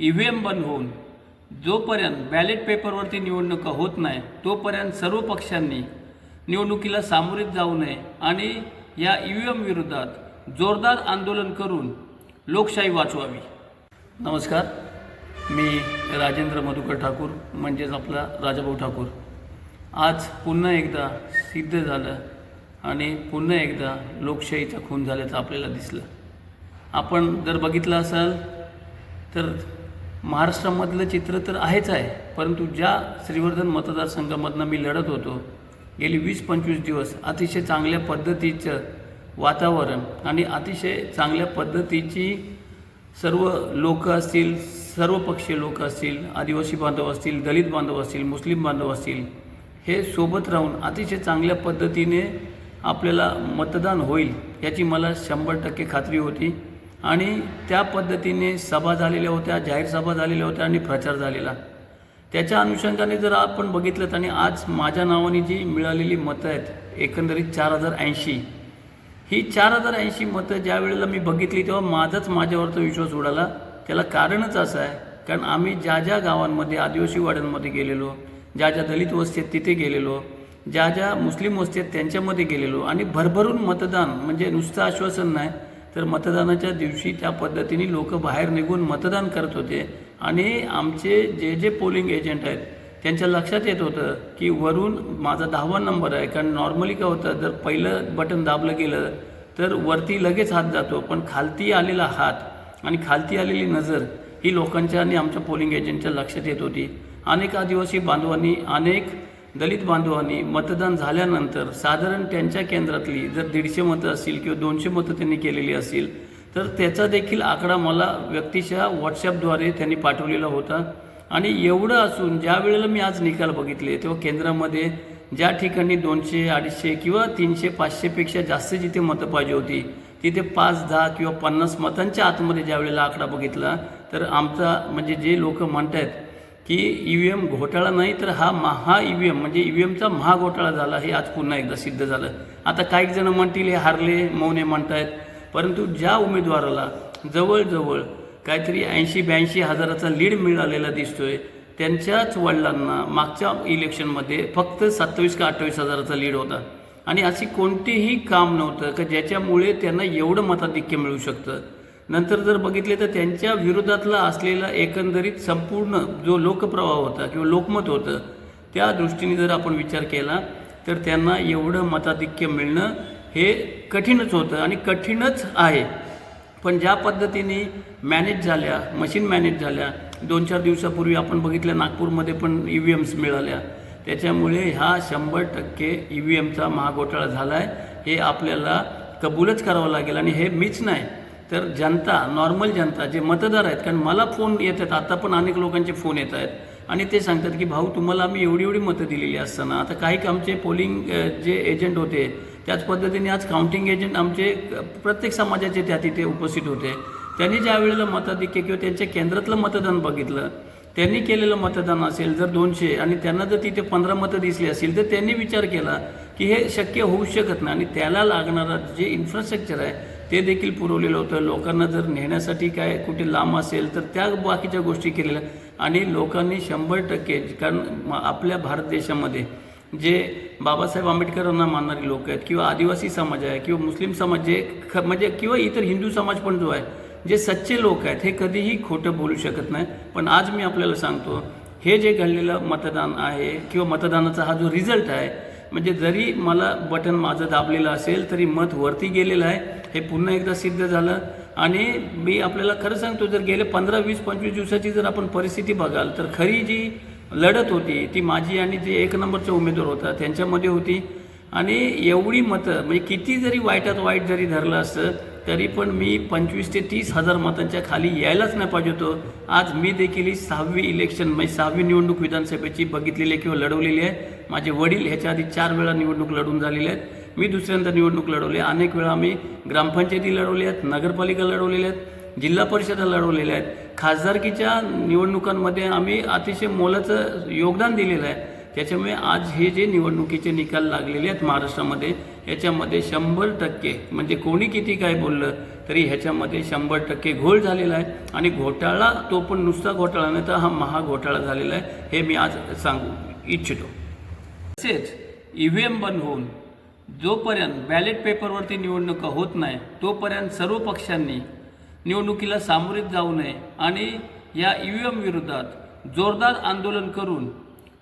E V M बंद होऊन जोपर्यंत बॅलेट पेपरवरती निवडणुका होत नाही तोपर्यंत सर्व पक्षांनी निवडणुकीला सामोरेच जाऊ नये आणि या ई व्ही एम विरोधात जोरदार आंदोलन करून लोकशाही वाचवावी. नमस्कार. मी राजेंद्र मधुकर ठाकूर म्हणजेच आपला राजाभाऊ ठाकूर. आज पुन्हा एकदा सिद्ध झालं आणि पुन्हा एकदा लोकशाहीचा खून झाल्याचं आपल्याला दिसलं. आपण जर बघितलं असाल तर महाराष्ट्रामधलं चित्र तर आहेच आहे परंतु ज्या श्रीवर्धन मतदारसंघामधनं मी लढत होतो गेली वीस पंचवीस दिवस अतिशय चांगल्या पद्धतीचं वातावरण आणि अतिशय चांगल्या पद्धतीची सर्व लोक असतील सर्व पक्षीय लोक असतील आदिवासी बांधव असतील दलित बांधव असतील मुस्लिम बांधव असतील हे सोबत राहून अतिशय चांगल्या पद्धतीने आपल्याला मतदान होईल याची मला शंभर टक्के खात्री होती. आणि त्या पद्धतीने सभा झालेल्या होत्या जाहीर सभा झालेल्या होत्या आणि प्रचार झालेला. त्याच्या अनुषंगाने जर आपण बघितलं आणि आज माझ्या नावाने जी मिळालेली मतं आहेत एकंदरीत चार हजार ऐंशी ही चार हजार ऐंशी मतं ज्या वेळेला मी बघितली तेव्हा माझाच माझ्यावरचा विश्वास उडाला. त्याला कारणच असं आहे कारण आम्ही ज्या ज्या गावांमध्ये आदिवासी वाड्यांमध्ये गेलेलो ज्या ज्या दलित वस्ती आहेत तिथे गेलेलो ज्या ज्या मुस्लिम वस्ती आहेत त्यांच्यामध्ये गेलेलो आणि भरभरून मतदान म्हणजे नुसतं आश्वासन नाही तर मतदानाच्या दिवशी त्या पद्धतीने लोक बाहेर निघून मतदान करत होते. आणि आमचे जे जे पोलिंग एजंट आहेत त्यांच्या लक्षात येत होतं की वरून माझा दहावा नंबर आहे. कारण नॉर्मली काय होतं जर पहिलं बटन दाबलं गेलं तर वरती लगेच हात जातो. पण खालती आलेला हात आणि खालती आलेली नजर ही लोकांच्या आणि आमच्या पोलिंग एजंटच्या लक्षात येत होती. अनेक आदिवासी बांधवांनी अनेक दलित बांधवांनी मतदान झाल्यानंतर साधारण त्यांच्या केंद्रातली जर दीडशे मतं असतील किंवा दोनशे मतं त्यांनी केलेली असतील तर त्याचा देखील आकडा मला व्यक्तिशः व्हॉट्सॲपद्वारे त्यांनी पाठवलेला होता. आणि एवढं असून ज्या वेळेला मी आज निकाल बघितले तेव्हा केंद्रामध्ये ज्या ठिकाणी दोनशे अडीचशे किंवा तीनशे पाचशेपेक्षा जास्त जिथे मतं पाहिजे होती तिथे पाच दहा किंवा पन्नास मतांच्या आतमध्ये ज्या वेळेला आकडा बघितला तर आमचा म्हणजे जे लोक म्हणत आहेत की ई व्ही एम घोटाळा नाही तर हा महा ई व्ही एम म्हणजे ई व्ही एमचा महाघोटाळा झाला हे आज पुन्हा एकदा सिद्ध झालं. आता काही जणं म्हणतील हे हारले मौने म्हणतायत. परंतु ज्या उमेदवाराला जवळजवळ काहीतरी ऐंशी ब्याऐंशी हजाराचा लीड मिळालेला दिसतोय त्यांच्याच वडिलांना मागच्या इलेक्शनमध्ये फक्त सत्तावीस का अठ्ठावीस हजाराचा लीड होता. आणि अशी कोणतेही काम नव्हतं का ज्याच्यामुळे त्यांना एवढं मताधिक्य मिळू शकतं. नंतर जर बघितले तर त्यांच्या विरोधातला असलेला एकंदरीत संपूर्ण जो लोकप्रवाह होता किंवा लोकमत होतं त्या दृष्टीने जर आपण विचार केला तर त्यांना एवढं मताधिक्य मिळणं हे कठीणच होतं आणि कठीणच आहे. पण ज्या पद्धतीने मॅनेज झाल्या मशीन मॅनेज झाल्या दोन चार दिवसापूर्वी आपण बघितलं नागपूरमध्ये पण ई व्ही एम्स मिळाल्या. त्याच्यामुळे ह्या शंभर टक्के ई व्ही एमचा महाघोटाळा झाला आहे हे आपल्याला कबूलच करावं लागेल आणि हे मीच नाही तर जनता नॉर्मल जनता जे मतदार आहेत कारण मला फोन येतात आता पण अनेक लोकांचे फोन येत आहेत. आणि ते सांगतात की भाऊ तुम्हाला आम्ही एवढी एवढी मतं दिलेली असताना आता काही आमचे पोलिंग जे एजंट होते त्याच पद्धतीने आज काउंटिंग एजंट आमचे प्रत्येक समाजाचे त्या तिथे उपस्थित होते. त्यांनी ज्या वेळेला मताधिक्य किंवा त्यांच्या केंद्रातलं मतदान बघितलं त्यांनी केलेलं मतदान असेल जर दोनशे आणि त्यांना जर तिथे पंधरा मतं दिसली असतील तर त्यांनी विचार केला की हे शक्य होऊ शकत नाही आणि त्याला लागणारा जे इन्फ्रास्ट्रक्चर आहे ते देखील पुरवलेलं होतं. लोकांना जर नेण्यासाठी काय कुठे लांब असेल तर त्या बाकीच्या गोष्टी केलेल्या. आणि लोकांनी शंभर टक्के कारण म- आपल्या भारत देशामध्ये जे बाबासाहेब आंबेडकरांना मानणारे लोक आहेत किंवा आदिवासी समाज आहे किंवा मुस्लिम समाज जे ख म्हणजे किंवा इतर हिंदू समाज पण जो आहे जे सच्चे लोक आहेत हे कधीही खोटं बोलू शकत नाही. पण आज मी आपल्याला सांगतो हे जे घडलेलं मतदान आहे किंवा मतदानाचा हा जो रिझल्ट आहे म्हणजे जरी मला बटन माझं दाबलेलं असेल तरी मत वरती गेलेलं आहे. हे पुन्हा एकदा सिद्ध झालं. आणि मी आपल्याला खरं सांगतो जर गेले पंधरा वीस पंचवीस दिवसाची जर आपण परिस्थिती बघाल तर खरी जी लढत होती ती माझी आणि जे एक नंबरचा उमेदवार होता त्यांच्यामध्ये होती. आणि एवढी मतं म्हणजे किती जरी वाईटात वाईट जरी धरलं असतं तरी पण मी पंचवीस ते तीस हजार मतांच्या खाली यायलाच नाही पाहिजे होतो. आज मी देखील सहावी इलेक्शन म्हणजे सहावी निवडणूक विधानसभेची बघितलेली आहे किंवा लढवलेली आहे. माझे वडील ह्याच्या आधी चार वेळा निवडणूक लढून झालेले आहेत. मी दुसऱ्यांदा निवडणूक लढवली. आहे. अनेक वेळा आम्ही ग्रामपंचायती लढवल्या आहेत नगरपालिका लढवलेल्या आहेत जिल्हा परिषदा लढवलेल्या आहेत. खासदारकीच्या निवडणुकांमध्ये आम्ही अतिशय मोलाचं योगदान दिलेलं आहे. त्याच्यामुळे आज हे जे निवडणुकीचे निकाल लागलेले आहेत महाराष्ट्रामध्ये याच्यामध्ये शंभर टक्के म्हणजे कोणी किती काय बोललं तरी ह्याच्यामध्ये शंभर टक्के घोळ झालेला आहे. आणि घोटाळा तो पण नुसता घोटाळा नाही तर हा महाघोटाळा झालेला आहे हे मी आज सांगू इच्छितो. तसेच ई व्ही एम बंद होऊन जोपर्यंत बॅलेट पेपरवरती निवडणुका होत नाही तोपर्यंत सर्व पक्षांनी निवडणुकीला सामोरिक जाऊ नये आणि या ई व्ही एम विरोधात जोरदार आंदोलन करून